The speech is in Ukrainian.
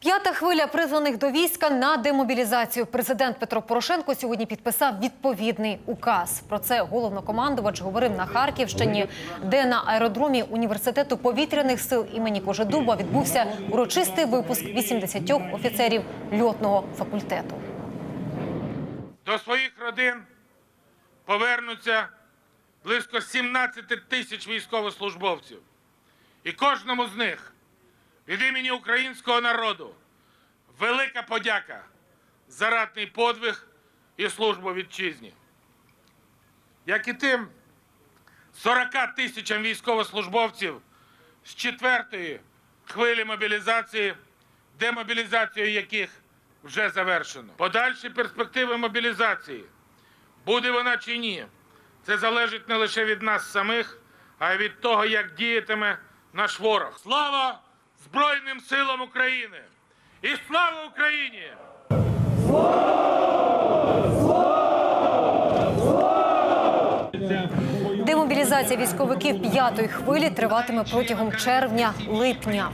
П'ята хвиля призваних до війська на демобілізацію. Президент Петро Порошенко сьогодні підписав відповідний указ. Про це головнокомандувач говорив на Харківщині, де на аеродромі університету повітряних сил імені Кожедуба відбувся урочистий випуск 80 офіцерів льотного факультету. До своїх родин повернуться близько 17 тисяч військовослужбовців. І кожному з них від імені українського народу велика подяка за ратний подвиг і службу вітчизні. Як і тим 40 тисячам військовослужбовців з четвертої хвилі мобілізації, демобілізацію яких вже завершено. Подальші перспективи мобілізації, буде вона чи ні, це залежить не лише від нас самих, а й від того, як діятиме наш ворог. Слава Збройним силам України! І слава Україні! Демобілізація військовиків п'ятої хвилі триватиме протягом червня-липня.